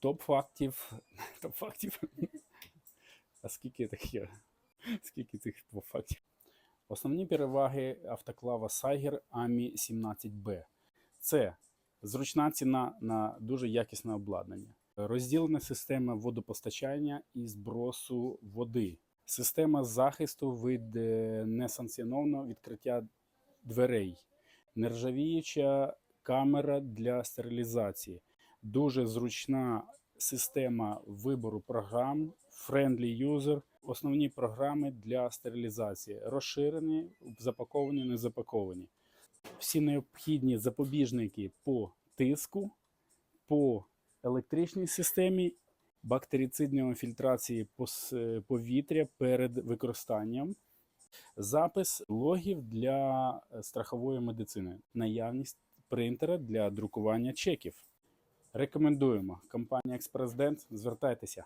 Топ фактів. Топ фактів. А скільки таке? Скільки цих фактів? Основні переваги автоклава Сайгер AMI 17B. Це зручна ціна на дуже якісне обладнання, розділена система водопостачання і збросу води, система захисту від е, несанкціонованого відкриття дверей, нержавіюча камера для стерилізації, дуже зручна система вибору програм, friendly user, основні програми для стерилізації, розширені, запаковані, не запаковані. Всі необхідні запобіжники по тиску, по електричній системі, бактерицидної фільтрації повітря перед використанням, запис логів для е, страхової медицини, наявність принтера для друкування чеків. Рекомендуємо. Компанія Експрес-Дент. Звертайтеся.